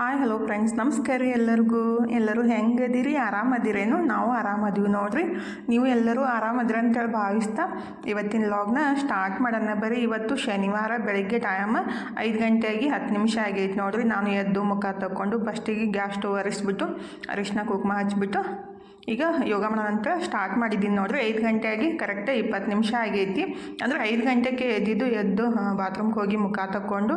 Hi hello friends ನಮಸ್ಕಾರ ರೀ ಎಲ್ಲರಿಗೂ. ಎಲ್ಲರೂ ಹೆಂಗದಿರಿ? ಆರಾಮದಿರೇನು? ನಾವು ಆರಾಮದೀವಿ ನೋಡ್ರಿ. ನೀವು ಎಲ್ಲರೂ ಆರಾಮದಿರ ಅಂತೇಳಿ ಭಾವಿಸ್ತಾ ಇವತ್ತಿನ ಲಾಗ್ನ ಸ್ಟಾರ್ಟ್ ಮಾಡೋಣ ಬರೀ ಇವತ್ತು ಶನಿವಾರ ಬೆಳಗ್ಗೆ ಟೈಮ್ ಐದು ಗಂಟೆಗೆ ಹತ್ತು ನಿಮಿಷ ಆಗೈತೆ ನೋಡ್ರಿ. ನಾನು ಎದ್ದು ಮುಖ ತಗೊಂಡು ಫಸ್ಟಿಗೆ ಗ್ಯಾಸ್ ಸ್ಟವ್ ಅರಿಸ್ಬಿಟ್ಟು ಅರಿಶಿನ ಕುಕ್ಮ ಹಚ್ಬಿಟ್ಟು ಈಗ ಯೋಗ ಮಾಡೋಣ ಸ್ಟಾರ್ಟ್ ಮಾಡಿದ್ದೀನಿ ನೋಡಿರಿ ಐದು ಗಂಟೆ ಆಗಿ ಕರೆಕ್ಟ್ ಇಪ್ಪತ್ತು ನಿಮಿಷ ಆಗೈತಿ. ಅಂದರೆ ಐದು ಗಂಟೆಗೆ ಎದ್ದಿದ್ದು, ಎದ್ದು ಬಾತ್ರೂಮ್ಗೆ ಹೋಗಿ ಮುಖ ತಕ್ಕೊಂಡು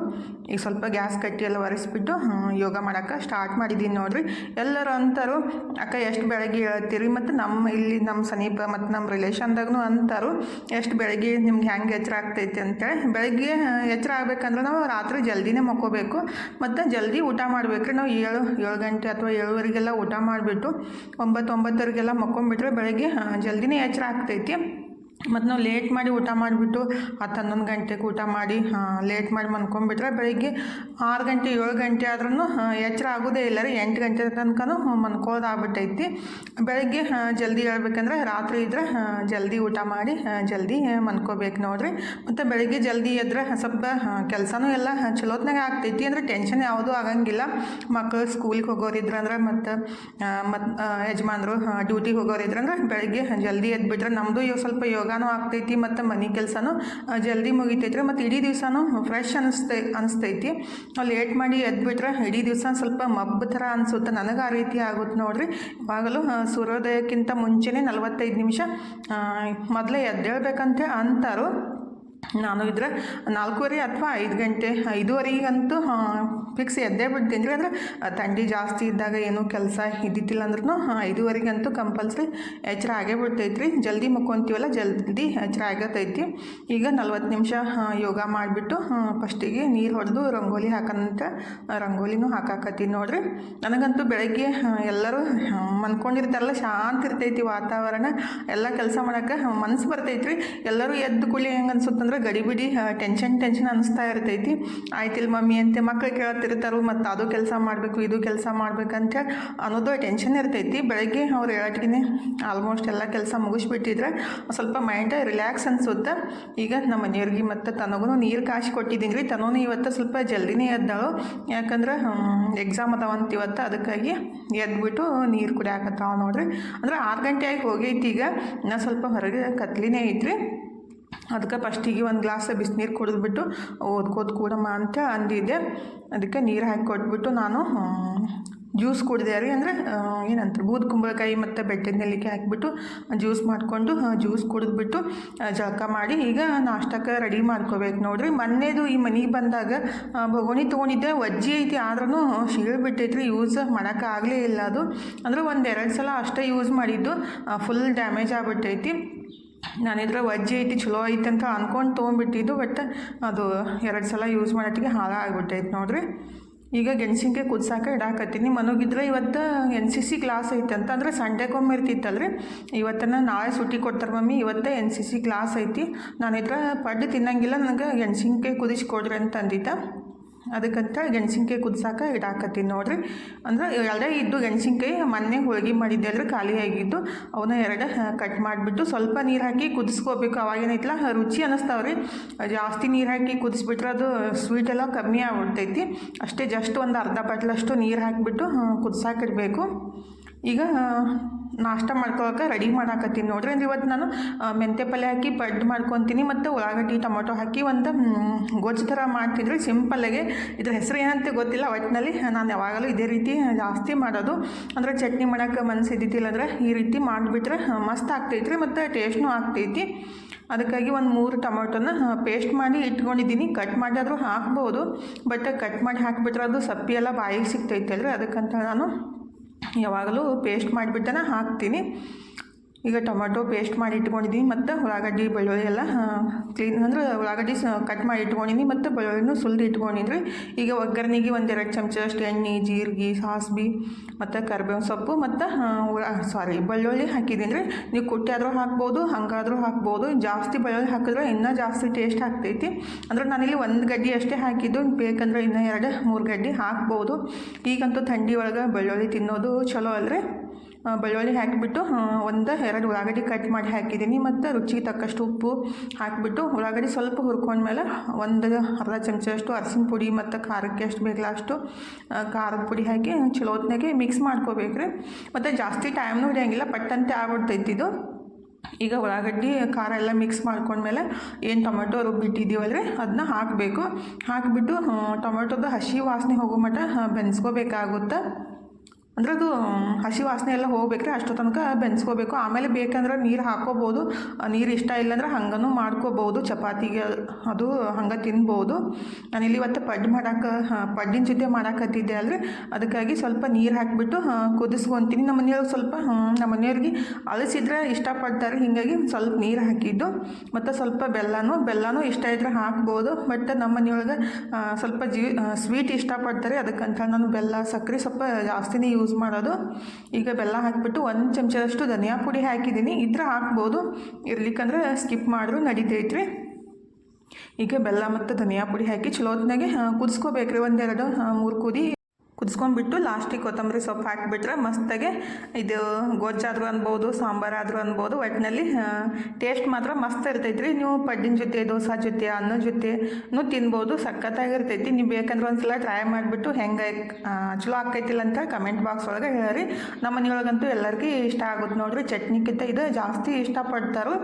ಈಗ ಸ್ವಲ್ಪ ಗ್ಯಾಸ್ ಕಟ್ಟಿ ಎಲ್ಲ ಒರೆಸ್ಬಿಟ್ಟು ಯೋಗ ಮಾಡೋಕ್ಕೆ ಸ್ಟಾರ್ಟ್ ಮಾಡಿದ್ದೀನಿ ನೋಡಿರಿ. ಎಲ್ಲರೂ ಅಂತಾರು ಅಕ್ಕ ಎಷ್ಟು ಬೆಳಗ್ಗೆ ಹೇಳ್ತೀರಿ? ಮತ್ತು ನಮ್ಮ ಇಲ್ಲಿ ನಮ್ಮ ಸಮೀಪ ಮತ್ತು ನಮ್ಮ ರಿಲೇಷನ್ದಾಗೂ ಅಂತಾರು, ಎಷ್ಟು ಬೆಳಗ್ಗೆ ನಿಮ್ಗೆ ಹೆಂಗೆ ಎಚ್ಚರ ಆಗ್ತೈತಿ ಅಂತೇಳಿ. ಬೆಳಗ್ಗೆ ಎಚ್ಚರ ಆಗಬೇಕಂದ್ರೆ ನಾವು ರಾತ್ರಿ ಜಲ್ದಿನೇ ಮಕ್ಕೋಬೇಕು. ಮತ್ತು ಜಲ್ದಿ ಊಟ ಮಾಡ್ಬೇಕ್ರಿ. ನಾವು ಏಳು ಏಳು ಗಂಟೆ ಅಥವಾ ಏಳುವರೆಗೆಲ್ಲ ಊಟ ಮಾಡಿಬಿಟ್ಟು ಒಂಬತ್ತು ಒಂಬತ್ತು ಒಂಬತ್ತರಿಗೆಲ್ಲ ಮಕ್ಕೊಂಬಿಟ್ರೆ ಬೆಳಗ್ಗೆ ಆ, ಜಲ್ದಿನೇ ಎಚ್ಚರ ಆಗ್ತೈತಿ. ಮತ್ತು ನಾವು ಲೇಟ್ ಮಾಡಿ ಊಟ ಮಾಡಿಬಿಟ್ಟು ಹತ್ತು ಹನ್ನೊಂದು ಗಂಟೆಗೆ ಊಟ ಮಾಡಿ ಲೇಟ್ ಮಾಡಿ ಮನ್ಕೊಂಡ್ಬಿಟ್ರೆ ಬೆಳಿಗ್ಗೆ ಆರು ಗಂಟೆ, ಏಳು ಗಂಟೆ ಆದ್ರೂ ಎಚ್ಚರ ಆಗೋದೇ ಇಲ್ಲ ರೀ. ಎಂಟು ಗಂಟೆ ತನಕನೂ ಮನ್ಕೋದಾಗ್ಬಿಟ್ಟೈತಿ ಬೆಳಗ್ಗೆ ಜಲ್ದಿ ಹೇಳ್ಬೇಕಂದ್ರೆ ರಾತ್ರಿ ಇದ್ರೆ ಜಲ್ದಿ ಊಟ ಮಾಡಿ ಜಲ್ದಿ ಮನ್ಕೋಬೇಕು ನೋಡ್ರಿ. ಮತ್ತು ಬೆಳಗ್ಗೆ ಜಲ್ದಿ ಎದ್ರೆ ಸ್ವಲ್ಪ ಕೆಲಸನೂ ಎಲ್ಲ ಚಲೋತ್ನಾಗ ಆಗ್ತೈತಿ ಅಂದರೆ ಟೆನ್ಷನ್ ಯಾವುದೂ ಆಗಂಗಿಲ್ಲ. ಮಕ್ಕಳು ಸ್ಕೂಲಿಗೆ ಹೋಗೋರಿದ್ರೆ ಅಂದ್ರೆ ಮತ್ತು ಮತ್ತು ಯಜಮಾನರು ಡ್ಯೂಟಿಗೆ ಹೋಗೋರಿದ್ರೆ ಅಂದ್ರೆ ಬೆಳಗ್ಗೆ ಜಲ್ದಿ ಎದ್ಬಿಟ್ರೆ ನಮ್ಮದು ಇವಾಗ ಸ್ವಲ್ಪ ಯೋಗಾನೂ ಆಗ್ತೈತಿ ಮತ್ತು ಮನೆ ಕೆಲಸನೂ ಜಲ್ದಿ ಮುಗಿತೈತ್ರಿ. ಮತ್ತು ಇಡೀ ದಿವಸನೂ ಫ್ರೆಶ್ ಅನಿಸ್ತೈ, ಅನಿಸ್ತೈತಿ. ಲೇಟ್ ಮಾಡಿ ಎದ್ಬಿಟ್ರೆ ಇಡೀ ದಿವಸ ಸ್ವಲ್ಪ ಮಬ್ಬು ಥರ ಅನಿಸುತ್ತೆ. ನನಗೆ ಆ ರೀತಿ ಆಗುತ್ತೆ ನೋಡಿರಿ. ಇವಾಗಲೂ ಸೂರ್ಯೋದಯಕ್ಕಿಂತ ಮುಂಚೆನೇ ನಲವತ್ತೈದು ನಿಮಿಷ ಮೊದಲೇ ಎದ್ದೇಳ್ಬೇಕಂತ ಅಂತಾರು. ನಾನು ಇದ್ರೆ ನಾಲ್ಕೂವರೆ ಅಥವಾ ಐದು ಗಂಟೆ, ಐದುವರೆಗಂತೂ ಫಿಕ್ಸ್ ಎದ್ದೇ ಬಿಡ್ತೀನಿ. ರೀ ಅಂದರೆ ಥಂಡಿ ಜಾಸ್ತಿ ಇದ್ದಾಗ ಏನೂ ಕೆಲಸ ಇದ್ದಿದ್ದಿಲ್ಲ ಅಂದ್ರೂ ಐದುವರೆಗಂತೂ ಕಂಪಲ್ಸರಿ ಎಚ್ಚರ ಆಗೇ ಬಿಡ್ತೈತೆ ರೀ ಜಲ್ದಿ ಮುಕ್ಕೊಂತೀವಲ್ಲ, ಜಲ್ದಿ ಎಚ್ಚರ ಆಗತೈತಿ. ಈಗ ನಲ್ವತ್ತು ನಿಮಿಷ ಯೋಗ ಮಾಡಿಬಿಟ್ಟು ಫಸ್ಟಿಗೆ ನೀರು ಹೊಡೆದು ರಂಗೋಲಿ ಹಾಕಂತ ರಂಗೋಲಿನೂ ಹಾಕಾಕತ್ತೀನಿ ನೋಡ್ರಿ. ನನಗಂತೂ ಬೆಳಗ್ಗೆ ಎಲ್ಲರೂ ಮನ್ಕೊಂಡಿರ್ತಾರಲ್ಲ, ಶಾಂತ ಇರ್ತೈತಿ ವಾತಾವರಣ. ಎಲ್ಲ ಕೆಲಸ ಮಾಡೋಕ್ಕೆ ಮನಸ್ಸು ಬರ್ತೈತಿ ರೀ ಎಲ್ಲರೂ ಎದ್ದು ಕುಳಿ ಹೆಂಗೆ ಅನ್ಸುತ್ತಂದ್ರೆ ಗಡಿಬಿಡಿ ಟೆನ್ಷನ್ ಟೆನ್ಷನ್ ಅನಿಸ್ತಾ ಇರ್ತೈತಿ. ಆಯ್ತಿಲ್ಲ ಮಮ್ಮಿ ಅಂತ ಮಕ್ಳು ಕೇಳ್ತಿರ್ತಾರೋ ಮತ್ತು ಅದು ಕೆಲಸ ಮಾಡಬೇಕು, ಇದು ಕೆಲಸ ಮಾಡ್ಬೇಕಂತ ಅನ್ನೋದು ಟೆನ್ಷನ್ ಇರ್ತೈತಿ. ಬೆಳಗ್ಗೆ ಅವ್ರು ಹೇಳಟ್ಗಿನೇ ಆಲ್ಮೋಸ್ಟ್ ಎಲ್ಲ ಕೆಲಸ ಮುಗಿಸ್ಬಿಟ್ಟಿದ್ರೆ ಸ್ವಲ್ಪ ಮೈಂಡ್ ರಿಲ್ಯಾಕ್ಸ್ ಅನ್ಸುತ್ತೆ. ಈಗ ನಮ್ಮ ಮನೆಯವ್ರಿಗೆ ಮತ್ತು ತನಗೂ ನೀರು ಕಾಶಿ ಕೊಟ್ಟಿದ್ದೀನಿ ರೀ. ತನೂ ಇವತ್ತು ಸ್ವಲ್ಪ ಜಲ್ದಿನೇ ಎದ್ದಾಳು. ಯಾಕಂದ್ರೆ ಎಕ್ಸಾಮ್ ಅದಾವಂತ ಇವತ್ತು. ಅದಕ್ಕಾಗಿ ಎದ್ಬಿಟ್ಟು ನೀರು ಕುಡಿಯಾಕತ್ತಾವ ನೋಡ್ರಿ. ಅಂದ್ರೆ ಆರು ಗಂಟೆ ಆಗಿ ಹೋಗೈತಿ ಈಗ. ನಾ ಸ್ವಲ್ಪ ಹೊರಗೆ ಕತ್ಲಿನೇ ಐತ್ರಿ. ಅದಕ್ಕೆ ಫಸ್ಟಿಗೆ ಒಂದು ಗ್ಲಾಸ್ ಬಿಸಿನೀರು ಕುಡಿದ್ಬಿಟ್ಟು ಓದ್ಕೋದ್ ಕೂಡಮ್ಮ ಅಂತ ಅಂದಿದ್ದೆ ಅದಕ್ಕೆ ನೀರು ಹಾಕಿ ಕೊಟ್ಬಿಟ್ಟು ನಾನು ಜ್ಯೂಸ್ ಕುಡಿದೆ. ರೀ ಅಂದರೆ ಏನಂತಾರೆ, ಬೂದ್ ಕುಂಬಳಕಾಯಿ ಮತ್ತು ಬೆಟ್ಟದ ನೆಲ್ಲಿಕಾಯಿ ಹಾಕಿಬಿಟ್ಟು ಜ್ಯೂಸ್ ಮಾಡಿಕೊಂಡು ಜ್ಯೂಸ್ ಕುಡಿದ್ಬಿಟ್ಟು ಜಳಕ ಮಾಡಿ ಈಗ ನಾಷ್ಟಕ್ಕೆ ರೆಡಿ ಮಾಡ್ಕೋಬೇಕು ನೋಡ್ರಿ. ಮೊನ್ನೆದು ಈ ಮನೆಗೆ ಬಂದಾಗ ಬೊಗಣಿ ತೊಗೊಂಡಿದ್ದೆ. ಒಜ್ಜಿ ಐತಿ ಆದ್ರೂ ಬಿಟ್ಟೈತ್ರಿ. ಯೂಸ್ ಮಾಡೋಕ್ಕಾಗಲೇ ಇಲ್ಲ ಅದು. ಅಂದರೆ ಒಂದು ಎರಡು ಸಲ ಅಷ್ಟೇ ಯೂಸ್ ಮಾಡಿದ್ದು. Full damage ಆಗ್ಬಿಟ್ಟೈತಿ. ನಾನಿದ್ರೆ ವಜ್ಜಿ ಐತಿ ಚಲೋ ಐತಿ ಅಂತ ಅಂದ್ಕೊಂಡು ತೊಗೊಂಡ್ಬಿಟ್ಟಿದ್ದು ಬಟ್ ಅದು ಎರಡು ಸಲ ಯೂಸ್ ಮಾಡೋತ್ತಿಗೆ ಹಾಳಾಗ್ಬಿಟ್ಟೈತೆ ನೋಡ್ರಿ. ಈಗ ಗೆಣಸಿನ್ಕಾಯಿ ಕುದ್ಸಾಕ ಇಡಾಕತ್ತೀನಿ. ಮನೋಗಿದ್ರೆ ಇವತ್ತು ಎನ್ ಸಿ ಸಿ ಕ್ಲಾಸ್ ಐತೆ ಅಂತ ಅಂದರೆ ಸಂಡೇಗೊಮ್ಮೆ ಇರ್ತಿತ್ತಲ್ರಿ. ಇವತ್ತನ ನಾಳೆ ಸುಟ್ಟಿ ಕೊಡ್ತಾರೆ ಮಮ್ಮಿ, ಇವತ್ತೇ ಎನ್ ಸಿ ಸಿ ಕ್ಲಾಸ್ ಐತಿ. ನಾನಿದ್ರೆ ಪಡ್ಡು ತಿನ್ನಂಗಿಲ್ಲ ನನಗೆ ಗೆಣಸಿನ್ಕಾಯಿ ಕುದಿಸಿ ಕೊಡ್ರಿ ಅಂತ ಅಂದಿದ್ದ ಅದಕ್ಕಂತ ಗೆಣಸಿನ್ಕಾಯಿ ಕುದ್ಸಾಕ ಇಡಾಕತ್ತೀನಿ ನೋಡ್ರಿ. ಅಂದ್ರೆ ಎರಡೇ ಇದ್ದು ಗೆಣಸಿನ್ಕಾಯಿ ಮೊನ್ನೆ ಹೋಳಿಗೆ ಮಾಡಿದ್ದೆ ಅಂದ್ರೆ ಖಾಲಿ ಆಗಿದ್ದು. ಅವನ್ನ ಎರಡು ಕಟ್ ಮಾಡಿಬಿಟ್ಟು ಸ್ವಲ್ಪ ನೀರು ಹಾಕಿ ಕುದಿಸ್ಕೋಬೇಕು. ಅವಾಗೇನೈತಲ್ಲ ರುಚಿ ಅನ್ನಿಸ್ತಾವ್ರಿ ಜಾಸ್ತಿ ನೀರು ಹಾಕಿ ಕುದಿಸ್ಬಿಟ್ರೆ ಅದು ಸ್ವೀಟ್ ಎಲ್ಲ ಕಮ್ಮಿ ಆಗ್ಬಿಡ್ತೈತಿ. ಅಷ್ಟೇ ಜಸ್ಟ್ ಒಂದು ಅರ್ಧ ಬಟ್ಲಷ್ಟು ನೀರು ಹಾಕಿಬಿಟ್ಟು ಕುದಿಸಾಕಿಡಬೇಕು ಈಗ, ನಾಷ್ಟ ಮಾಡ್ಕೊಳಕ್ಕೆ ರೆಡಿ ಮಾಡಾಕತ್ತೀನಿ. ನೋಡ್ರಿ ಅಂದ್ರೆ ಇವತ್ತು ನಾನು ಮೆಂತೆ ಪಲ್ಯ ಹಾಕಿ ಪಡ್ಡು ಮಾಡ್ಕೊತೀನಿ ಮತ್ತು ಉಳ್ಳಾಗಡ್ಡಿ, ಟೊಮೊಟೊ ಹಾಕಿ ಒಂದು ಗೊಜ್ಜು ಥರ ಮಾಡ್ತಿದ್ರಿ ಸಿಂಪಲ್ಲಾಗೆ ಇದ್ರ ಹೆಸರು ಏನಂತ ಗೊತ್ತಿಲ್ಲ. ಒಟ್ಟಿನಲ್ಲಿ ನಾನು ಯಾವಾಗಲೂ ಇದೇ ರೀತಿ ಜಾಸ್ತಿ ಮಾಡೋದು. ಅಂದರೆ ಚಟ್ನಿ ಮಾಡೋಕ್ಕೆ ಮನಸ್ಸು ಇದ್ದಿದ್ದಿಲ್ಲ ಅಂದ್ರೆ ಈ ರೀತಿ ಮಾಡಿಬಿಟ್ರೆ ಮಸ್ತ್ ಆಗ್ತೈತ್ರಿ ಮತ್ತು ಟೇಸ್ಟ್ನೂ ಆಗ್ತೈತಿ. ಅದಕ್ಕಾಗಿ ಒಂದು ಮೂರು ಟೊಮೊಟೊನ ಪೇಸ್ಟ್ ಮಾಡಿ ಇಟ್ಕೊಂಡಿದ್ದೀನಿ. ಕಟ್ ಮಾಡಾದರೂ ಹಾಕ್ಬೋದು. ಬಟ್ ಕಟ್ ಮಾಡಿ ಹಾಕಿಬಿಟ್ರೆ ಅದು ಸಪ್ಪಿ ಎಲ್ಲ ಬಾಯಿಗೆ ಸಿಗ್ತೈತೆ ಅಲ್ರಿ ಅದಕ್ಕಂತ ನಾನು ಯಾವಾಗಲೂ ಪೇಸ್ಟ್ ಮಾಡಿಬಿಟ್ಟನ ಹಾಕ್ತೀನಿ. ಈಗ ಟೊಮೆಟೊ ಪೇಸ್ಟ್ ಮಾಡಿ ಇಟ್ಕೊಂಡಿದ್ದೀನಿ ಮತ್ತು ಉಳ್ಳಾಗಡ್ಡಿ, ಬೆಳ್ಳುಳ್ಳಿ ಎಲ್ಲ ಕ್ಲೀನ್ ಅಂದ್ರೆ ಉಳ್ಳಾಗಡ್ಡಿ ಸ ಕಟ್ ಮಾಡಿ ಇಟ್ಕೊಂಡಿದ್ದೀನಿ ಮತ್ತು ಬೆಳ್ಳುಳ್ಳಿನೂ ಸುಲಿದು ಇಟ್ಕೊಂಡಿದ್ರಿ. ಈಗ ಒಗ್ಗರಣೆಗೆ ಒಂದೆರಡು ಚಮಚ ಅಷ್ಟು ಎಣ್ಣೆ, ಜೀರಿಗೆ ಸಾಸ್ಬಿ ಮತ್ತು ಕರಿಬೇವು ಸೊಪ್ಪು, ಮತ್ತು ಸಾರಿ ಬೆಳ್ಳುಳ್ಳಿ ಹಾಕಿದ್ದೀನಿ ರೀ. ನೀವು ಕುಟ್ಟಿ ಆದರೂ ಹಾಕ್ಬೋದು, ಹಂಗಾದರೂ ಹಾಕ್ಬೋದು. ಜಾಸ್ತಿ ಬೆಳ್ಳುಳ್ಳಿ ಹಾಕಿದ್ರೆ ಇನ್ನೂ ಜಾಸ್ತಿ ಟೇಸ್ಟ್ ಆಗ್ತೈತಿ. ಅಂದ್ರೆ ನಾನಿಲ್ಲಿ ಒಂದು ಗಡ್ಡಿ ಅಷ್ಟೇ ಹಾಕಿದ್ದು, ಬೇಕಂದ್ರೆ ಇನ್ನೂ ಎರಡು, ಮೂರು ಗಡ್ಡಿ ಹಾಕ್ಬೋದು. ಈಗಂತೂ ಥಂಡಿ ಒಳಗೆ ಬೆಳ್ಳುಳ್ಳಿ ತಿನ್ನೋದು ಚಲೋ ಅಲ್ರಿ. ಬೆಳ್ಳುಳ್ಳಿ ಹಾಕಿಬಿಟ್ಟು ಒಂದು, ಎರಡು ಉಳ್ಳಾಗಡ್ಡಿ ಕಟ್ ಮಾಡಿ ಹಾಕಿದ್ದೀನಿ ಮತ್ತು ರುಚಿಗೆ ತಕ್ಕಷ್ಟು ಉಪ್ಪು ಹಾಕಿಬಿಟ್ಟು, ಉಳ್ಳಾಗಡ್ಡಿ ಸ್ವಲ್ಪ ಹುರ್ಕೊಂಡ್ಮೇಲೆ ಒಂದು ಅರ್ಧ ಚಮಚದಷ್ಟು ಅರಸಿನ ಪುಡಿ ಮತ್ತು ಖಾರಕ್ಕೆ ಎಷ್ಟು ಬೇಕಲ್ಲ ಖಾರದ ಪುಡಿ ಹಾಕಿ ಚಲೋ ಹೊತ್ನಾಗೆ ಮಿಕ್ಸ್ ಮಾಡ್ಕೋಬೇಕ್ರಿ. ಮತ್ತು ಜಾಸ್ತಿ ಟೈಮ್ನೂ ಹಿಡಿಯೋಂಗಿಲ್ಲ, ಪಟ್ಟಂತೆ ಆಗ್ಬಿಡ್ತೈತಿ ಇದು. ಈಗ ಉಳ್ಳಾಗಡ್ಡಿ, ಖಾರ ಎಲ್ಲ ಮಿಕ್ಸ್ ಮಾಡ್ಕೊಂಡ್ಮೇಲೆ ಏನು ಟೊಮೆಟೊ ರುಬ್ಬಿಟ್ಟಿದ್ದೀವಲ್ರಿ ಅದನ್ನ ಹಾಕಬೇಕು. ಹಾಕಿಬಿಟ್ಟು ಟೊಮೆಟೊದ ಹಸಿ ವಾಸನೆ ಹೋಗೋ ಮಟ್ಟ ಬೆನ್ಸ್ಕೋಬೇಕಾಗುತ್ತೆ. ಅಂದ್ರೆ ಅದು ಹಸಿ ವಾಸನೆ ಎಲ್ಲ ಹೋಗ್ಬೇಕ್ರಿ, ಅಷ್ಟು ತನಕ ಬೆನ್ಸ್ಕೋಬೇಕು. ಆಮೇಲೆ ಬೇಕಂದ್ರೆ ನೀರು ಹಾಕೋಬೋದು ನೀರು ಇಷ್ಟ ಇಲ್ಲಾಂದ್ರೆ ಹಂಗನೂ ಮಾಡ್ಕೋಬೋದು. ಚಪಾತಿಗೆ ಅದು ಹಂಗೆ ತಿನ್ಬೋದು. ನಾನಿಲ್ಲಿ ಇವತ್ತು ಪಡ್ಡು ಮಾಡಕ್ಕೆ ಪಡ್ಡಿನ ಜೊತೆ ಮಾಡಾಕತ್ತಿದ್ದೆ ಅಲ್ರಿ. ಅದಕ್ಕಾಗಿ ಸ್ವಲ್ಪ ನೀರು ಹಾಕಿಬಿಟ್ಟು ಕುದಿಸ್ಕೊತೀನಿ. ನಮ್ಮ ಮನೆಯವ್ರಿಗೆ ಸ್ವಲ್ಪ ನಮ್ಮ ಮನೆಯವ್ರಿಗೆ ಅಳಸಿದ್ರೆ ಇಷ್ಟಪಡ್ತಾರೆ. ಹೀಗಾಗಿ ಸ್ವಲ್ಪ ನೀರು ಹಾಕಿದ್ದು. ಮತ್ತು ಸ್ವಲ್ಪ ಬೆಲ್ಲನೂ ಬೆಲ್ಲನೂ ಇಷ್ಟ ಇದ್ರೆ ಹಾಕ್ಬೋದು. ಬಟ್ ನಮ್ಮ ಮನೆಯೊಳಗೆ ಸ್ವಲ್ಪ ಜೀ ಸ್ವೀಟ್ ಇಷ್ಟಪಡ್ತಾರೆ. ಅದಕ್ಕಂತ ನಾನು ಬೆಲ್ಲ ಸಕ್ಕರೆ ಸ್ವಲ್ಪ ಜಾಸ್ತಿನೇ ಯೂಸ್ ಮಾಡೋದು. ಈಗ ಬೆಲ್ಲ ಹಾಕಿಬಿಟ್ಟು ಒಂದು ಚಮಚದಷ್ಟು ಧನಿಯಾ ಪುಡಿ ಹಾಕಿದ್ದೀನಿ. ಇದ್ರೆ ಹಾಕ್ಬೋದು. ಇರ್ಲಿಕ್ಕಂದ್ರೆ ಸ್ಕಿಪ್ ಮಾಡಿದ್ರು, ನಡೀತೈತ್ರಿ. ಈಗ ಬೆಲ್ಲ ಮತ್ತು ಧನಿಯಾ ಪುಡಿ ಹಾಕಿ ಚಲೋ ಹೊತ್ನಾಗೆ ಕುದಿಸ್ಕೋಬೇಕ್ರಿ ಒಂದೆರಡು ಮೂರು ಕುದಿ ಕುದಿಸ್ಕೊಂಡ್ಬಿಟ್ಟು ಲಾಸ್ಟಿಗೆ ಕೊತ್ತಂಬರಿ ಸೊಪ್ಪು ಹಾಕಿಬಿಟ್ರೆ ಮಸ್ತಾಗೆ ಇದು ಗೊಜ್ಜಾದರೂ ಅನ್ಬೋದು, ಸಾಂಬಾರಾದರೂ ಅನ್ಬೋದು ಒಟ್ಟಿನಲ್ಲಿ ಟೇಸ್ಟ್ ಮಾತ್ರ ಮಸ್ತ್ ರೀ ನೀವು ಪಡ್ಡಿನ ಜೊತೆ, ದೋಸೆ ಜೊತೆ, ಅನ್ನ ಜೊತೆನೂ ತಿನ್ಬೋದು, ಸಖತ್ತಾಗಿರ್ತೈತಿ. ನೀವು ಬೇಕಂದ್ರೆ ಒಂದ್ಸಲ ಟ್ರೈ ಮಾಡಿಬಿಟ್ಟು ಹೆಂಗೆ ಚಲೋ ಆಕೈತಿಲ್ಲ ಅಂತ ಕಮೆಂಟ್ ಬಾಕ್ಸ್ ಒಳಗೆ ಹೇಳ್ರಿ ನಮ್ಮ ಮನೆಯೊಳಗಂತೂ ಎಲ್ಲರಿಗೂ ಇಷ್ಟ ಆಗುತ್ತೆ ನೋಡ್ರಿ. ಚಟ್ನಿಕ್ಕಿಂತ ಇದು ಜಾಸ್ತಿ ಇಷ್ಟಪಡ್ತಾರೋ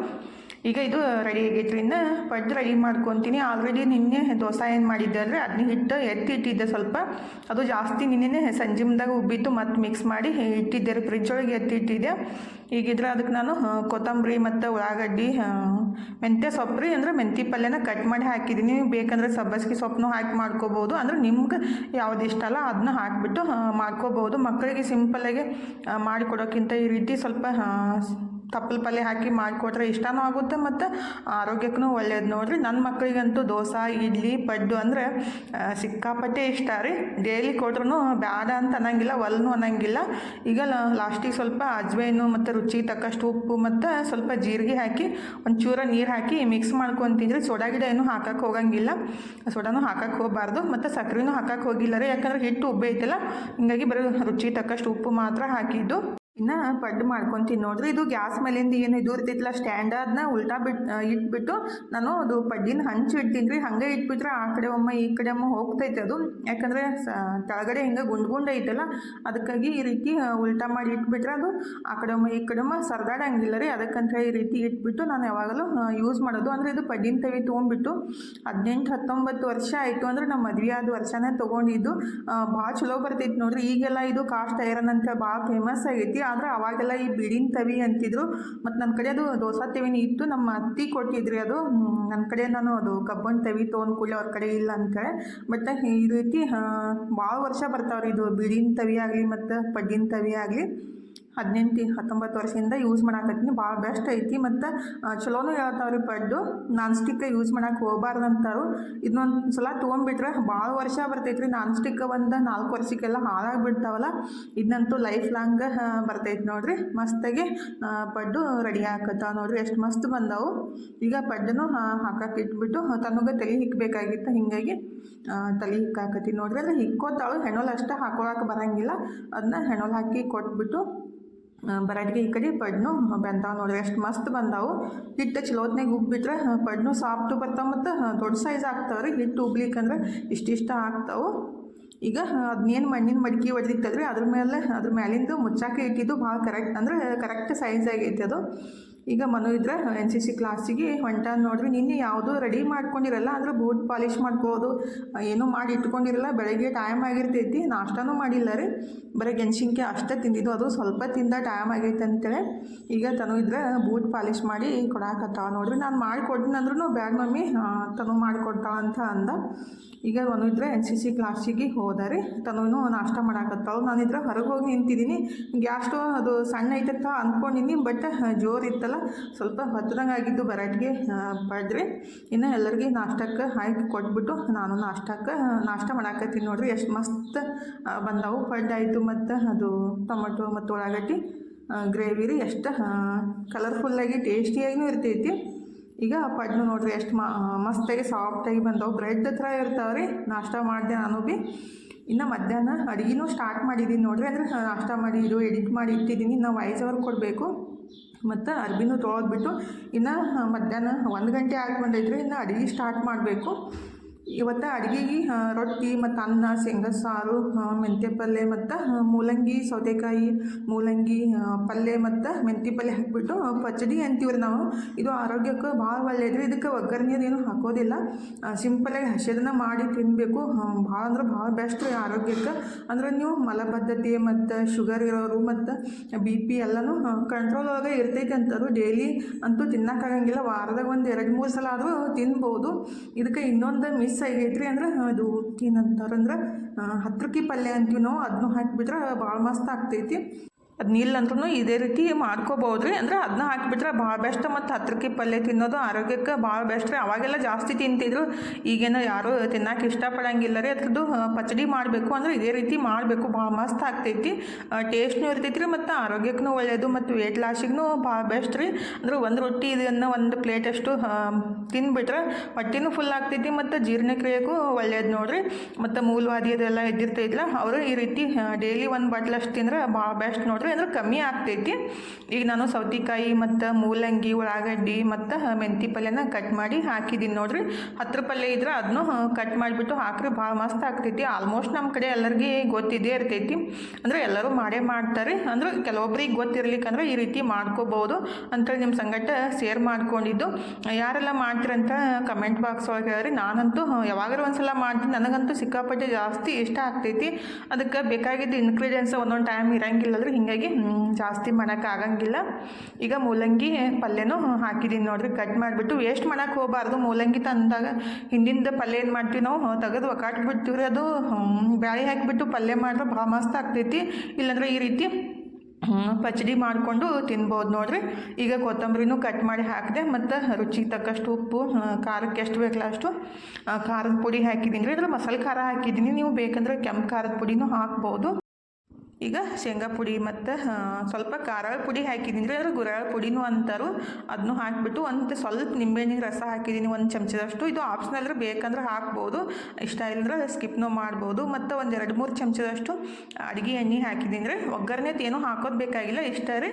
ಈಗ ಇದು ರೆಡಿ ಆಗೈತ್ರಿ ಇನ್ನು ಪಡ್ಡು ರೆಡಿ ಮಾಡ್ಕೊತೀನಿ. ಆಲ್ರೆಡಿ ನಿನ್ನೆ ದೋಸೆ ಏನು ಮಾಡಿದ್ದೆ ಅಂದರೆ ಅದನ್ನ ಹಿಟ್ಟು ಎತ್ತಿ ಇಟ್ಟಿದ್ದೆ ಸ್ವಲ್ಪ. ಅದು ಜಾಸ್ತಿ ನಿನ್ನೆ ಸಂಜಿಮ್ದಾಗ ಉಬ್ಬಿತ್ತು. ಮತ್ತು ಮಿಕ್ಸ್ ಮಾಡಿ ಇಟ್ಟಿದ್ದೆ. ರೀ ಫ್ರಿಜ್ ಒಳಗೆ ಎತ್ತಿ ಇಟ್ಟಿದ್ದೆ. ಈಗಿದ್ರೆ ಅದಕ್ಕೆ ನಾನು ಕೊತ್ತಂಬರಿ ಮತ್ತು ಉಳ್ಳಾಗಡ್ಡಿ ಮೆಂತ್ಯ ಸೊಪ್ಪು ರೀ ಅಂದರೆ ಮೆಂತಿ ಪಲ್ಯನ ಕಟ್ ಮಾಡಿ ಹಾಕಿದ್ದೀನಿ. ಬೇಕಂದರೆ ಸಬ್ಬಸ್ಗೆ ಸೊಪ್ಪನ್ನು ಹಾಕಿ ಮಾಡ್ಕೋಬೋದು. ಅಂದ್ರೆ ನಿಮ್ಗೆ ಯಾವ್ದು ಇಷ್ಟ ಅಲ್ಲ ಅದನ್ನ ಹಾಕಿಬಿಟ್ಟು ಮಾಡ್ಕೋಬೋದು. ಮಕ್ಕಳಿಗೆ ಸಿಂಪಲ್ಲಾಗಿ ಮಾಡಿಕೊಡೋಕ್ಕಿಂತ ಈ ರೀತಿ ಸ್ವಲ್ಪ ತಪ್ಪಲು ಪಲ್ಯ ಹಾಕಿ ಮಾಡಿಕೊಟ್ರೆ ಇಷ್ಟನೂ ಆಗುತ್ತೆ ಮತ್ತು ಆರೋಗ್ಯಕ್ಕೂ ಒಳ್ಳೇದು ನೋಡಿರಿ. ನನ್ನ ಮಕ್ಕಳಿಗಂತೂ ದೋಸೆ, ಇಡ್ಲಿ, ಪಡ್ಡು ಅಂದರೆ ಸಿಕ್ಕಾಪಟ್ಟೆ ಇಷ್ಟ ರೀ. ಡೈಲಿ ಕೊಟ್ರೂ ಬೇಡ ಅಂತ ಅನ್ನಂಗಿಲ್ಲ, ಒಲ್ನು ಅನ್ನಂಗಿಲ್ಲ. ಈಗ ಲಾಸ್ಟಿಗೆ ಸ್ವಲ್ಪ ಅಜ್ವೈನು ಮತ್ತು ರುಚಿಗೆ ತಕ್ಕಷ್ಟು ಉಪ್ಪು ಮತ್ತು ಸ್ವಲ್ಪ ಜೀರಿಗೆ ಹಾಕಿ, ಒಂಚೂರ ನೀರು ಹಾಕಿ ಮಿಕ್ಸ್ ಮಾಡ್ಕೊತಿದ್ರೆ ಸೋಡಾ ಗಿಡ ಏನೂ ಹಾಕಕ್ಕೆ ಹೋಗಂಗಿಲ್ಲ. ಸೋಡಾನು ಹಾಕಕ್ಕೆ ಹೋಗಬಾರ್ದು ಮತ್ತು ಸಕ್ಕರೆನೂ ಹಾಕಕ್ಕೆ ಹೋಗಿಲ್ಲ ರೀ. ಯಾಕಂದ್ರೆ ಹಿಟ್ಟು ಉಬ್ಬೈತಲ್ಲ ಹಿಂಗಾಗಿ ಬರೀ ರುಚಿಗೆ ತಕ್ಕಷ್ಟು ಉಪ್ಪು ಮಾತ್ರ ಹಾಕಿದ್ದು. ಇನ್ನು ಪಡ್ಡು ಮಾಡ್ಕೊತೀನಿ ನೋಡ್ರಿ ಇದು ಗ್ಯಾಸ್ ಮೇಲಿಂದ ಏನು ಇದು ಇರ್ತೈತಲ್ಲ ಸ್ಟ್ಯಾಂಡ್ ಅದನ್ನ ಉಲ್ಟಾ ಬಿಟ್ಟು ಇಟ್ಬಿಟ್ಟು ನಾನು ಅದು ಪಡ್ಡಿನ ಹಂಚಿ ಇಡ್ತೀನಿ ರೀ. ಹಾಗೆ ಇಟ್ಬಿಟ್ರೆ ಆ ಕಡೆ ಒಮ್ಮೆ ಈ ಕಡೆ ಒಮ್ಮ ಹೋಗ್ತೈತೆ ಅದು. ಯಾಕಂದರೆ ಕೆಳಗಡೆ ಹಿಂಗೆ ಗುಂಡು ಗುಂಡು ಐತಲ್ಲ, ಅದಕ್ಕಾಗಿ ಈ ರೀತಿ ಉಲ್ಟಾ ಮಾಡಿ ಇಟ್ಬಿಟ್ರೆ ಅದು ಆ ಕಡೆ ಒಮ್ಮೆ ಈ ಕಡೆ ಒಮ್ಮ ಸರ್ದಾಡಂಗಿಲ್ಲ ರೀ. ಅದಕ್ಕಂತ ಈ ರೀತಿ ಇಟ್ಬಿಟ್ಟು ನಾನು ಯಾವಾಗಲೂ ಯೂಸ್ ಮಾಡೋದು. ಅಂದರೆ ಇದು ಪಡ್ಡಿನ ತವಿ ತೊಗೊಂಡ್ಬಿಟ್ಟು ಹದಿನೆಂಟು, ಹತ್ತೊಂಬತ್ತು ವರ್ಷ ಆಯಿತು ಅಂದ್ರೆ ನಮ್ಮ ಮದುವೆ ಆದ ವರ್ಷನೇ ತೊಗೊಂಡಿದ್ದು. ಭಾಳ ಚಲೋ ಬರ್ತೈತಿ ನೋಡ್ರಿ. ಈಗೆಲ್ಲ ಇದು ಕಾಸ್ಟ್ ಐರನ್ ಅಂತ ಭಾಳ ಫೇಮಸ್ ಆಗೈತಿ. ಆದ್ರೆ ಅವಾಗೆಲ್ಲ ಈ ಬಿಡಿನ್ ತವಿ ಅಂತಿದ್ರು. ಮತ್ತು ನನ್ನ ಕಡೆ ಅದು ದೋಸೆ ತವಿನ ಇತ್ತು. ನಮ್ಮ ಅತ್ತಿ ಕೊಟ್ಟಿದ್ರಿ ಅದು. ನನ್ನ ಕಡೆ ನಾನು ಅದು ಕಬ್ಬನ್ ತವಿ ಕೂಡಲೇ ಅವ್ರ ಕಡೆ ಇಲ್ಲ ಅಂತೇಳಿ ಬಟ್ ಈ ರೀತಿ ಭಾಳ ವರ್ಷ ಬರ್ತಾವ್ರಿ ಇದು ಬಿಡಿನ ತವಿ ಆಗಲಿ ಮತ್ತು ಪಡ್ಡಿನ ತವಿ ಆಗಲಿ. ಹದಿನೆಂಟು ಹತ್ತೊಂಬತ್ತು ವರ್ಷದಿಂದ ಯೂಸ್ ಮಾಡಾಕತ್ತೀನಿ. ಭಾಳ ಬೆಸ್ಟ್ ಐತಿ ಮತ್ತು ಚಲೋನು ಹೇಳ್ತಾವ್ರಿ ಪಡ್ಡು. ನಾನ್ ಸ್ಟಿಕ್ ಯೂಸ್ ಮಾಡಕ್ಕೆ ಹೋಗಬಾರ್ದು ಅಂತಾರು ಇದನ್ನೊಂದು ಸಲ ತೊಗೊಂಡ್ಬಿಟ್ರೆ ಭಾಳ ವರ್ಷ ಬರ್ತೈತ್ರಿ. ನಾನ್ ಸ್ಟಿಕ್ ಒಂದು ನಾಲ್ಕು ವರ್ಷಕ್ಕೆಲ್ಲ ಹಾಳಾಗ್ಬಿಡ್ತಾವಲ್ಲ. ಇದನ್ನಂತೂ ಲೈಫ್ ಲಾಂಗ್ ಬರ್ತೈತೆ ನೋಡ್ರಿ. ಮಸ್ತಾಗಿ ಪಡ್ಡು ರೆಡಿ ಹಾಕತ್ತಾವ ನೋಡ್ರಿ. ಎಷ್ಟು ಮಸ್ತ್ ಬಂದವು. ಈಗ ಪಡ್ಡನ್ನು ಹಾಕಕ್ಕೆ ಇಟ್ಬಿಟ್ಟು, ತನಗ ತಲೆ ಹಿಕ್ಕಬೇಕಾಗಿತ್ತು ಹಿಂಗಾಗಿ ತಲೆ ಹಿಕ್ಕಾಕತ್ತಿ ನೋಡ್ರಿ. ಅದು ಹಿಕ್ಕೋತಾಳು. ಹೆಣೋಲ್ ಅಷ್ಟೇ ಹಾಕೊಳಕ್ಕೆ ಬರಂಗಿಲ್ಲ. ಅದನ್ನ ಹೆಣೋಲ್ ಹಾಕಿ ಕೊಟ್ಬಿಟ್ಟು ಬರಾಟಿಗೆ ಈ ಕಡೆ ಪಡ್ನು ಬಂದಾವ ನೋಡ್ರಿ, ಎಷ್ಟು ಮಸ್ತ್ ಬಂದಾವು. ಹಿಟ್ಟು ಚಲೋತ್ನಾಗ ಉಬ್ಬಿಟ್ರೆ ಪಡ್ನು ಸಾಫ್ಟು ಬರ್ತಾವ ಮತ್ತು ದೊಡ್ಡ ಸೈಜ್ ಆಗ್ತಾವೆ ರೀ ಹಿಟ್ಟು ಉಬ್ಲಿಕ್ಕಂದ್ರೆ ಇಷ್ಟಿಷ್ಟ ಆಗ್ತಾವೆ. ಈಗ ಅದನ್ನೇನು ಮಣ್ಣಿನ ಮಡಿಕೆ ಹೊಡೆದಿತ್ತಲ್ರಿ ಅದ್ರ ಮೇಲೆ, ಅದ್ರ ಮೇಲಿಂದು ಮುಚ್ಚಾಕೆ ಇಟ್ಟಿದ್ದು ಭಾಳ ಕರೆಕ್ಟ್, ಅಂದ್ರೆ ಕರೆಕ್ಟ್ ಸೈಜ್ ಆಗೈತಿ ಅದು. ಈಗ ಮನು ಇದ್ರೆ ಎನ್ ಸಿ ಸಿ ಕ್ಲಾಸಿಗೆ ಹೊಂಟ ನೋಡ್ರಿ. ನಿನ್ನೆ ಯಾವುದು ರೆಡಿ ಮಾಡ್ಕೊಂಡಿರಲ್ಲ ಅಂದ್ರೆ ಬೂಟ್ ಪಾಲಿಶ್ ಮಾಡ್ಕೋದು, ಏನೂ ಮಾಡಿ ಇಟ್ಕೊಂಡಿರಲ್ಲ, ಬೆಳಗ್ಗೆ ಟೈಮ್ ಆಗಿರ್ತೈತಿ, ನಾಷ್ಟಾನು ಮಾಡಿಲ್ಲ ರೀ. ಬರೀ ಗೆಣಸಿನ್ಕಾಯಿ ಅಷ್ಟೇ ತಿಂದಿದ್ದು, ಅದು ಸ್ವಲ್ಪ ತಿಂದ ಟೈಮ್ ಆಗೈತೆ ಅಂತೇಳಿ. ಈಗ ತನು ಇದ್ರೆ ಬೂಟ್ ಪಾಲಿಷ್ ಮಾಡಿ ಕೊಡಾಕತ್ತಾವ ನೋಡ್ರಿ. ನಾನು ಅಂದ್ರೂ ಬ್ಯಾಗ್ ಮಮ್ಮಿ ತನು ಮಾಡಿಕೊಡ್ತಾಳ ಅಂತ ಅಂದ. ಈಗ ಮನು ಇದ್ರೆ ಎನ್ ಸಿ ಸಿ ಕ್ಲಾಸಿಗೆ ಹೋದ ರೀ. ತನೂ ನಾಷ್ಟ ಮಾಡಾಕತ್ತಾವ ನಾನಿದ್ರೆ ಹೊರಗೆ ಹೋಗಿ ನಿಂತಿದ್ದೀನಿ. ಗ್ಯಾಸ್ ಅದು ಸಣ್ಣ ಐತತ್ತ ಅಂದ್ಕೊಂಡಿನಿ ಬಟ್ ಜೋರು ಇತ್ತಲ್ಲ ಸ್ವಲ್ಪ ಆಗಿದ್ದು ಬರಾಟಿಗೆ ಪಡ್ರಿ. ಇನ್ನು ಎಲ್ಲರಿಗೆ ನಾಷ್ಟಕ್ಕೆ ಹಾಕಿ ಕೊಟ್ಬಿಟ್ಟು ನಾನು ನಾಷ್ಟಕ್ಕೆ, ನಾಷ್ಟ ಮಾಡಾಕತ್ತೀನಿ ನೋಡ್ರಿ. ಎಷ್ಟು ಮಸ್ತ್ ಬಂದವು ಬಂದಾವು. ಪಡ್ಡು ಆಯಿತು ಮತ್ತು ಅದು ಟೊಮೆಟೊ ಮತ್ತು ಉಳ್ಳಾಗಡ್ಡಿ ಗ್ರೇವಿ ರೀ. ಎಷ್ಟು ಕಲರ್ಫುಲ್ಲಾಗಿ ಟೇಸ್ಟಿಯಾಗಿಯೂ ಇರ್ತೈತಿ. ಈಗ ಪಡ್ನು ನೋಡ್ರಿ, ಎಷ್ಟು ಮಸ್ತಾಗಿ ಸಾಫ್ಟಾಗಿ ಬಂದವು. ಬ್ರೆಡ್ ಹತ್ರ ಇರ್ತಾವೆ ರೀ. ನಾಷ್ಟ ಮಾಡಿದೆ ನಾನು ಭೀ ಇನ್ನು ಮಧ್ಯಾಹ್ನ ಅಡುಗೆನೂ ಸ್ಟಾರ್ಟ್ ಮಾಡಿದ್ದೀನಿ ನೋಡ್ರಿ. ಅಂದರೆ ನಾಷ್ಟ ಮಾಡಿ ಇದು ಎಡಿಟ್ ಮಾಡಿ ಇಟ್ಟಿದ್ದೀನಿ ನಾವು ವಾಯ್ಸ್ ಓವರ್ ಕೊಡಬೇಕು. ಮತ್ತು ಅರ್ಬಿನೂ ತೊಳೆದ್ಬಿಟ್ಟು ಇನ್ನು ಮಧ್ಯಾಹ್ನ ಒಂದು ಗಂಟೆ ಆಗಿ ಬಂದೈತ್ರಿ ಇನ್ನು ಅಡುಗೆ ಸ್ಟಾರ್ಟ್ ಮಾಡಬೇಕು. ಇವತ್ತು ಅಡುಗೆಗೆ ರೊಟ್ಟಿ ಮತ್ತು ಅನ್ನ, ಶೇಂಗ, ಸಾರು ಮೆಂತ್ಯ ಪಲ್ಯ ಮತ್ತು ಮೂಲಂಗಿ, ಸೌತೆಕಾಯಿ, ಮೂಲಂಗಿ ಪಲ್ಯ ಮತ್ತು ಮೆಂತ್ಯ ಪಲ್ಯ ಹಾಕಿಬಿಟ್ಟು ಪಚಡಿ ಅಂತೀವ್ರಿ ನಾವು. ಇದು ಆರೋಗ್ಯಕ್ಕೆ ಭಾಳ ಒಳ್ಳೆಯದು ಇದಕ್ಕೆ ಒಗ್ಗರಣೆ ಅದೇನು ಹಾಕೋದಿಲ್ಲ ಸಿಂಪಲಾಗಿ ಹಸಿದನ್ನ ಮಾಡಿ ತಿನ್ನಬೇಕು ಭಾಳ ಅಂದ್ರೆ ಭಾಳ ಬೆಸ್ಟ್ ರೀ ಆರೋಗ್ಯಕ್ಕೆ. ಅಂದ್ರೆ ನೀವು ಮಲಬದ್ಧತೆ ಮತ್ತು ಶುಗರ್ ಇರೋರು ಮತ್ತು ಬಿ ಪಿ ಎಲ್ಲನೂ ಕಂಟ್ರೋಲ್ ಒಳಗೆ ಇರ್ತೈತೆ ಅಂತಾರು ಡೈಲಿ ಅಂತೂ ತಿನ್ನೋಕ್ಕಾಗಂಗಿಲ್ಲ. ವಾರದಾಗ ಒಂದು ಎರಡು ಮೂರು ಸಲ ಆದರೂ ತಿನ್ಬೋದು. ಇದಕ್ಕೆ ಇನ್ನೊಂದು ಮಿಸ್ ಆಗೈತ್ರಿ ಅಂದ್ರೆ ಅದು ಏನಂತಾರಂದ್ರೆ ಹತ್ರಕ್ಕಿ ಪಲ್ಯ ಅಂತೀವಿ ನಾವು ಅದನ್ನು ಹಾಕಿಬಿಟ್ರೆ ಭಾಳ ಮಸ್ತ್ ಆಗ್ತೈತಿ. ಅದನ್ನ ನೀಲ್ ಅಂದ್ರೂ ಇದೇ ರೀತಿ ಮಾಡ್ಕೋಬೋದು ರೀ ಅಂದ್ರೆ ಅದನ್ನ ಹಾಕಿಬಿಟ್ರೆ ಭಾಳ ಬೆಸ್ಟ್ ಮತ್ತು ಹತ್ರಕ್ಕಿ ಪಲ್ಯ ತಿನ್ನೋದು ಆರೋಗ್ಯಕ್ಕೆ ಭಾಳ ಬೆಸ್ಟ್ ರೀ. ಅವಾಗೆಲ್ಲ ಜಾಸ್ತಿ ತಿಂತಿದ್ರು. ಈಗೇನೋ ಯಾರೂ ತಿನ್ನಕ್ಕೆ ಇಷ್ಟಪಡಂಗಿಲ್ಲ ರೀ. ಅದ್ರದ್ದು ಪಚಡಿ ಮಾಡಬೇಕು. ಅಂದ್ರೆ ಇದೇ ರೀತಿ ಮಾಡಬೇಕು. ಭಾಳ ಮಸ್ತ್ ಆಗ್ತೈತಿ. ಟೇಸ್ಟ್ನೂ ಇರ್ತೈತಿ ರೀ ಮತ್ತು ಆರೋಗ್ಯಕ್ಕೂ ಒಳ್ಳೆಯದು ಮತ್ತು ವೇಟ್ ಲಾಸಿಗೂ ಭಾಳ ಬೆಸ್ಟ್ ರೀ. ಅಂದ್ರೆ ಒಂದು ರೊಟ್ಟಿ ಇದನ್ನು ಒಂದು ಪ್ಲೇಟಷ್ಟು ತಿನ್ಬಿಟ್ರೆ ಹೊಟ್ಟೆನೂ ಫುಲ್ ಆಗ್ತೈತಿ ಮತ್ತು ಜೀರ್ಣಕ್ರಿಯೆಗೂ ಒಳ್ಳೆಯದು ನೋಡ್ರಿ. ಮತ್ತು ಮೂಲವಾದಿ ಅದೆಲ್ಲ ಇದ್ದಿರ್ತೈತಲ್ಲ ಅವರು ಈ ರೀತಿ ಡೈಲಿ ಒಂದು ಬಾಟ್ಲಷ್ಟು ತಿಂದ್ರೆ ಭಾಳ ಬೆಸ್ಟ್ ನೋಡ್ರಿ. ಅಂದ್ರೆ ಕಮ್ಮಿ ಆಗ್ತೈತಿ. ಈಗ ನಾನು ಸೌತೆಕಾಯಿ ಮತ್ತು ಮೂಲಂಗಿ, ಉಳ್ಳಾಗಡ್ಡಿ ಮತ್ತು ಮೆಂತಿ ಪಲ್ಯನ ಕಟ್ ಮಾಡಿ ಹಾಕಿದ್ದೀನಿ ನೋಡ್ರಿ. ಹತ್ರ ಪಲ್ಯ ಇದ್ರೆ ಅದನ್ನು ಕಟ್ ಮಾಡಿಬಿಟ್ಟು ಹಾಕ್ರಿ ಭಾಳ ಮಸ್ತ್ ಆಗ್ತೈತಿ. ಆಲ್ಮೋಸ್ಟ್ ನಮ್ಮ ಕಡೆ ಎಲ್ಲರಿಗೆ ಗೊತ್ತಿದ್ದೇ ಇರ್ತೈತಿ. ಅಂದರೆ ಎಲ್ಲರೂ ಮಾಡೇ ಮಾಡ್ತಾರೆ. ಅಂದ್ರೆ ಕೆಲವೊಬ್ರಿಗೆ ಗೊತ್ತಿರ್ಲಿಕ್ಕಂದ್ರೆ ಈ ರೀತಿ ಮಾಡ್ಕೋಬೋದು ಅಂತೇಳಿ ನಿಮ್ಮ ಸಂಗಟ ಶೇರ್ ಮಾಡ್ಕೊಂಡಿದ್ದು. ಯಾರೆಲ್ಲ ಮಾಡ್ತೀರಂತ ಕಮೆಂಟ್ ಬಾಕ್ಸ್ ಒಳಗೆ ಹೇಳ್ರಿ. ನಾನಂತೂ ಯಾವಾಗಾರು ಒಂದ್ಸಲ ಮಾಡ್ತೀನಿ. ನನಗಂತೂ ಸಿಕ್ಕಾಪಟ್ಟೆ ಜಾಸ್ತಿ ಇಷ್ಟ ಆಗ್ತೈತಿ. ಅದಕ್ಕೆ ಬೇಕಾಗಿದ್ದು ಇನ್ಗ್ರೀಡಿಯೆಂಟ್ಸ್ ಒಂದೊಂದು ಟೈಮ್ ಇರಂಗಿಲ್ಲ ಅಂದ್ರೆ ಹಿಂಗಾಗಿ ಹ್ಮ್, ಜಾಸ್ತಿ ಮಾಡೋಕೆ ಆಗಂಗಿಲ್ಲ. ಈಗ ಮೂಲಂಗಿ ಪಲ್ಯನೂ ಹಾಕಿದ್ದೀನಿ ನೋಡಿರಿ ಕಟ್ ಮಾಡಿಬಿಟ್ಟು ವೇಸ್ಟ್ ಮಾಡೋಕೆ ಹೋಗಬಾರ್ದು. ಮೂಲಂಗಿ ತಂದಾಗ ಹಿಂದಿಂದ ಪಲ್ಯ ಏನು ಮಾಡ್ತೀವಿ ನಾವು? ತೆಗೆದು ಒಕಾಟ್ ಬಿಡ್ತೀವಿ ರೀ ಅದು ಬ್ಯಾಳಿ ಹಾಕಿಬಿಟ್ಟು ಪಲ್ಯ ಮಾಡಿದ್ರೆ ಭಾಳ ಮಸ್ತ್ ಆಗ್ತೈತಿ. ಇಲ್ಲಾಂದ್ರೆ ಈ ರೀತಿ ಪಚಡಿ ಮಾಡಿಕೊಂಡು ತಿನ್ಬೋದು ನೋಡ್ರಿ. ಈಗ ಕೊತ್ತಂಬರಿನೂ ಕಟ್ ಮಾಡಿ ಹಾಕಿದೆ ಮತ್ತು ರುಚಿಗೆ ತಕ್ಕಷ್ಟು ಉಪ್ಪು ಖಾರಕ್ಕೆ ಎಷ್ಟು ಬೇಕಲ್ಲ ಅಷ್ಟು ಖಾರದ ಪುಡಿ ಹಾಕಿದ್ದೀನಿ ರೀ. ಅದ್ರ ಮಸಾಲೆ ಖಾರ ಹಾಕಿದ್ದೀನಿ ನೀವು ಬೇಕಂದ್ರೆ ಕೆಂಪು ಖಾರದ ಪುಡಿನೂ ಹಾಕ್ಬೋದು. ಈಗ ಶೇಂಗಾ ಪುಡಿ ಮತ್ತು ಸ್ವಲ್ಪ ಖಾರ ಪುಡಿ ಹಾಕಿದ್ದೀನಿ. ಅಂದ್ರೆ ಗುರಾಳ ಪುಡಿನೂ ಅಂತಾರು. ಅದನ್ನು ಹಾಕಿಬಿಟ್ಟು ಒಂದು ಸ್ವಲ್ಪ ನಿಂಬೆಹಣ್ಣಿನ ರಸ ಹಾಕಿದ್ದೀನಿ, ಒಂದು ಚಮಚದಷ್ಟು. ಇದು ಆಪ್ಷನಲ್ ರೀ ಬೇಕಂದ್ರೆ ಹಾಕ್ಬೋದು. ಇಷ್ಟ ಇಲ್ಲದ್ರೆ ಸ್ಕಿಪ್ನೂ ಮಾಡ್ಬೋದು. ಮತ್ತು ಒಂದು ಎರಡು ಮೂರು ಚಮಚದಷ್ಟು ಅಡುಗೆ ಎಣ್ಣೆ ಹಾಕಿದ್ದೀನಿ. ರೀ ಒಗ್ಗರಣೆ ಏನೂ ಹಾಕೋದು ಬೇಕಾಗಿಲ್ಲ. ಇಷ್ಟ ರೀ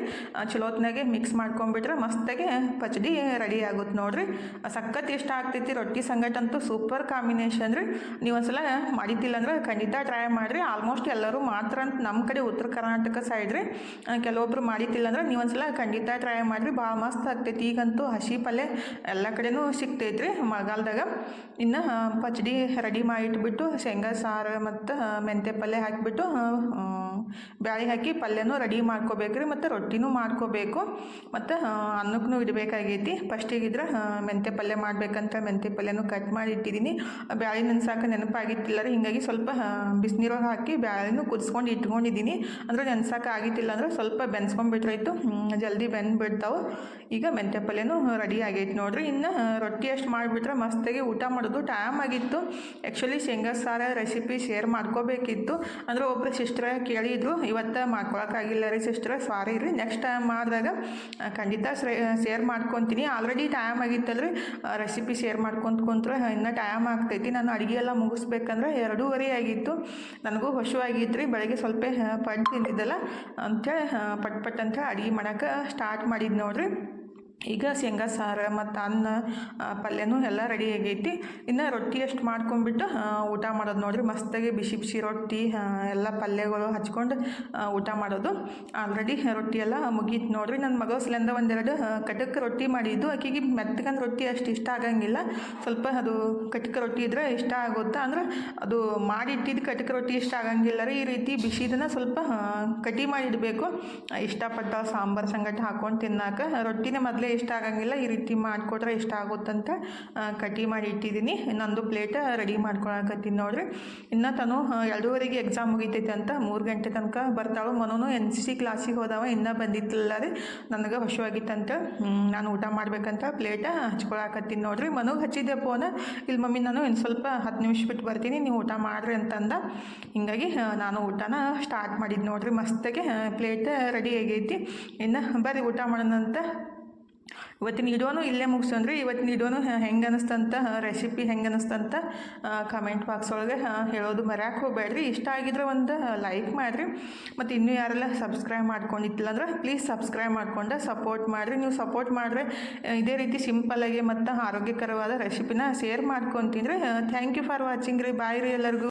ಚಲೋತ್ನಾಗೆ ಮಿಕ್ಸ್ ಮಾಡ್ಕೊಂಬಿಟ್ರೆ ಮಸ್ತಾಗಿ ಪಚಡಿ ರೆಡಿ ಆಗುತ್ತೆ ನೋಡಿರಿ. ಸಖತ್ ಇಷ್ಟ ಆಗ್ತೈತಿ. ರೊಟ್ಟಿ ಸಂಗಟ ಅಂತೂ ಸೂಪರ್ ಕಾಂಬಿನೇಷನ್ ರೀ. ನೀವು ಒಂದ್ಸಲ ಮಾಡಿದ್ದಿಲ್ಲ ಅಂದ್ರೆ ಖಂಡಿತ ಟ್ರೈ ಮಾಡಿರಿ. ಆಲ್ಮೋಸ್ಟ್ ಎಲ್ಲರೂ ಮಾತ್ರ ಅಂತ ನಮ್ಮ ಕಡೆ ಉತ್ತರ ಕರ್ನಾಟಕ ಸೈಡ್ ರೀ. ಕೆಲವೊಬ್ರು ಮಾಡಿತಿಲ್ಲ ಅಂದ್ರೆ ನೀವು ಒಂದ್ಸಲ ಖಂಡಿತ ಟ್ರೈ ಮಾಡಿರಿ. ಭಾಳ ಮಸ್ತ್ ಆಗ್ತೈತಿ. ಈಗಂತೂ ಹಸಿ ಪಲ್ಯ ಎಲ್ಲ ಕಡೆನೂ ಸಿಗ್ತೈತ್ರಿ ಮಳೆಗಾಲದಾಗ. ಇನ್ನು ಪಚಡಿ ರೆಡಿ ಮಾಡಿಟ್ಬಿಟ್ಟು ಶೇಂಗಾ ಸಾರು ಮತ್ತು ಮೆಂತ್ಯ ಪಲ್ಯ ಹಾಕಿಬಿಟ್ಟು ಬ್ಯಾಳಿ ಹಾಕಿ ಪಲ್ಯನೂ ರೆಡಿ ಮಾಡ್ಕೋಬೇಕ್ರಿ ಮತ್ತು ರೊಟ್ಟಿನೂ ಮಾಡ್ಕೋಬೇಕು. ಮತ್ತು ಅನ್ನಕ್ಕೂ ಇಡಬೇಕಾಗೈತಿ. ಫಸ್ಟಿಗಿದ್ರೆ ಮೆಂತ್ಯ ಪಲ್ಯ ಮಾಡಬೇಕಂತ ಮೆಂತ್ಯ ಪಲ್ಯನೂ ಕಟ್ ಮಾಡಿ ಇಟ್ಟಿದ್ದೀನಿ. ಬ್ಯಾಳಿ ನೆನ್ಸಾಕ ನೆನಪಾಗಿತ್ತಿಲ್ಲ ರೀ, ಹೀಗಾಗಿ ಸ್ವಲ್ಪ ಬಿಸಿನೀರೊಳಗೆ ಹಾಕಿ ಬ್ಯಾಳಿನೂ ಕುದಿಸ್ಕೊಂಡು ಇಟ್ಕೊಂಡಿದ್ದೀನಿ. ಅಂದರೆ ನೆನ್ಸಾಕ ಆಗಿತ್ತಿಲ್ಲ ಅಂದರೆ ಸ್ವಲ್ಪ ಬೆನ್ಸ್ಕೊಂಡ್ಬಿಟ್ರಾಯ್ತು ಜಲ್ದಿ ಬೆಂದ್ಬಿಡ್ತಾವೆ. ಈಗ ಮೆಂತ್ಯ ಪಲ್ಯನೂ ರೆಡಿ ಆಗೈತೆ ನೋಡ್ರಿ. ಇನ್ನು ರೊಟ್ಟಿ ಅಷ್ಟು ಮಾಡಿಬಿಟ್ರೆ ಮಸ್ತಾಗಿ ಊಟ ಮಾಡೋದು ಟೈಮ್ ಆಗಿತ್ತು. ಆ್ಯಕ್ಚುಲಿ ಶೇಂಗಾ ಸಾರ ರೆಸಿಪಿ ಶೇರ್ ಮಾಡ್ಕೋಬೇಕಿತ್ತು. ಅಂದ್ರೆ ಒಬ್ಬರು ಸಿಸ್ಟ್ರ ಕೇಳಿದ್ರು ಇವತ್ತು ಮಾಡ್ಕೊಳಕ್ಕಾಗಿಲ್ಲ ರೀ ಸಿಸ್ಟರ್ ಸಾರಿ ರೀ. ನೆಕ್ಸ್ಟ್ ಟೈಮ್ ಮಾಡಿದಾಗ ಖಂಡಿತ ಶೇರ್ ಮಾಡ್ಕೊತೀನಿ. ಆಲ್ರೆಡಿ ಟೈಮ್ ಆಗಿತ್ತಲ್ರಿ. ರೆಸಿಪಿ ಶೇರ್ ಮಾಡ್ಕೊಂತ ಕುಂತ್ರೆ ಇನ್ನೂ ಟೈಮ್ ಆಗ್ತೈತಿ. ನಾನು ಅಡುಗೆ ಎಲ್ಲ ಮುಗಿಸ್ಬೇಕಂದ್ರೆ ಎರಡೂವರೆ ಆಗಿತ್ತು. ನನಗೂ ಆಗಿತ್ತು ರೀ. ಬೆಳಗ್ಗೆ ಸ್ವಲ್ಪ ಪಟ್ ತಿಂದಿದ್ದಲ್ಲ. ಅಂಥೇಳಿ ಪಟ್ ಪಟ್ ಅಂತ ಅಡುಗೆ ಮಾಡೋಕೆ ಸ್ಟಾರ್ಟ್ ಮಾಡಿದ್ದು ನೋಡ್ರಿ. ಈಗ ಶೇಂಗಾ, ಸಾರು ಮತ್ತು ಅನ್ನ ಪಲ್ಯನೂ ಎಲ್ಲ ರೆಡಿ ಆಗೈತಿ. ಇನ್ನು ರೊಟ್ಟಿ ಅಷ್ಟು ಮಾಡ್ಕೊಂಡ್ಬಿಟ್ಟು ಊಟ ಮಾಡೋದು ನೋಡಿರಿ. ಮಸ್ತಾಗಿ ಬಿಸಿ ಬಿಸಿ ರೊಟ್ಟಿ ಎಲ್ಲ ಪಲ್ಯಗಳು ಹಚ್ಕೊಂಡು ಊಟ ಮಾಡೋದು. ಆಲ್ರೆಡಿ ರೊಟ್ಟಿ ಎಲ್ಲ ಮುಗೀತು ನೋಡಿರಿ. ನನ್ನ ಮಗ ಸಲಿಂದ ಒಂದೆರಡು ಕಟಕ್ ರೊಟ್ಟಿ ಮಾಡಿದ್ದು. ಆಕೆಗೆ ಮೆತ್ತಗಂದು ರೊಟ್ಟಿ ಅಷ್ಟು ಇಷ್ಟ ಆಗಂಗಿಲ್ಲ. ಸ್ವಲ್ಪ ಅದು ಕಟಕ ರೊಟ್ಟಿ ಇದ್ರೆ ಇಷ್ಟ ಆಗುತ್ತೆ? ಅಂದ್ರೆ ಅದು ಮಾಡಿಟ್ಟಿದ್ದು ಕಟಕ ರೊಟ್ಟಿ ಇಷ್ಟ ಆಗಂಗಿಲ್ಲ ರೀ. ಈ ರೀತಿ ಬಿಸಿದನ್ನು ಸ್ವಲ್ಪ ಕಟಿ ಮಾಡಿಡಬೇಕು. ಇಷ್ಟಪಟ್ಟ ಸಾಂಬಾರು ಸಂಗಟ ಹಾಕೊಂಡು ತಿನ್ನಾಕ. ರೊಟ್ಟಿನೇ ಮೊದಲೇ ಇಷ್ಟ ಆಗಂಗಿಲ್ಲ, ಈ ರೀತಿ ಮಾಡಿಕೊಟ್ರೆ ಇಷ್ಟ ಆಗುತ್ತಂತ ಕಟ್ಟಿ ಕಟಿ ಮಾಡಿ ಇಟ್ಟಿದ್ದೀನಿ. ಇನ್ನೊಂದು ಪ್ಲೇಟ್ ರೆಡಿ ಮಾಡ್ಕೊಳಕತ್ತೀನಿ ನೋಡ್ರಿ. ಇನ್ನು ತಾನು ಎರಡೂವರೆಗೆ ಎಕ್ಸಾಮ್ ಮುಗಿತೈತೆ ಅಂತ, ಮೂರು ಗಂಟೆ ತನಕ ಬರ್ತಾಳು. ಮನೂ ಎನ್ ಸಿ ಸಿ ಕ್ಲಾಸಿಗೆ ಹೋದವ, ಇನ್ನೂ ಬಂದಿತ್ತಲ್ಲ ರೀ. ನನಗೆ ಹಶುವಾಗಿತ್ತಂತ ನಾನು ಊಟ ಮಾಡ್ಬೇಕಂತ ಪ್ಲೇಟ ಹಚ್ಕೊಳಕತ್ತೀನಿ ನೋಡ್ರಿ. ಮನಗೆ ಹಚ್ಚಿದ್ದೆ ಫೋನ ಇಲ್ಲಿ ಮಮ್ಮಿ, ನಾನು ಇನ್ನು ಸ್ವಲ್ಪ ಹತ್ತು ನಿಮಿಷ ಬಿಟ್ಟು ಬರ್ತೀನಿ, ನೀವು ಊಟ ಮಾಡ್ರಿ ಅಂತಂದ. ಹಿಂಗಾಗಿ ನಾನು ಊಟನ ಸ್ಟಾರ್ಟ್ ಮಾಡಿದ್ದು ನೋಡ್ರಿ. ಮಸ್ತಾಗಿ ಪ್ಲೇಟ್ ರೆಡಿ ಆಗೈತಿ. ಇನ್ನು ಬರ್ರಿ, ಊಟ ಮಾಡೋಣಂತ. ಇವತ್ತಿನ ವಿಡಿಯೋನು ಇಲ್ಲೇ ಮುಗಿಸೋಣ್ರಿ. ಇವತ್ತಿನ ವಿಡಿಯೋನು ಹೆಂಗೆ ಅನಿಸ್ತಂತ ರೆಸಿಪಿ ಹೆಂಗೆ ಅನಿಸ್ತಂತ ಕಮೆಂಟ್ ಬಾಕ್ಸ್ ಒಳಗೆ ಹೇಳೋದು ಮರ್ಯಾಕೆ ಹೋಗ್ಬೇಡ್ರಿ. ಇಷ್ಟ ಆಗಿದ್ರೆ ಒಂದು ಲೈಕ್ ಮಾಡಿರಿ. ಮತ್ತು ಇನ್ನೂ ಯಾರೆಲ್ಲ ಸಬ್ಸ್ಕ್ರೈಬ್ ಮಾಡ್ಕೊಂಡಿತ್ತಿಲ್ಲ ಅಂದ್ರೆ ಪ್ಲೀಸ್ ಸಬ್ಸ್ಕ್ರೈಬ್ ಮಾಡ್ಕೊಂಡು ಸಪೋರ್ಟ್ ಮಾಡಿರಿ. ನೀವು ಸಪೋರ್ಟ್ ಮಾಡಿದ್ರೆ ಇದೇ ರೀತಿ ಸಿಂಪಲ್ಲಾಗಿ ಮತ್ತು ಆರೋಗ್ಯಕರವಾದ ರೆಸಿಪಿನ ಶೇರ್ ಮಾಡ್ಕೊತೀನಿ ಥ್ಯಾಂಕ್ ಯು ಫಾರ್ ವಾಚಿಂಗ್ ರೀ. ಬಾಯ್ ರೀ ಎಲ್ಲರಿಗೂ.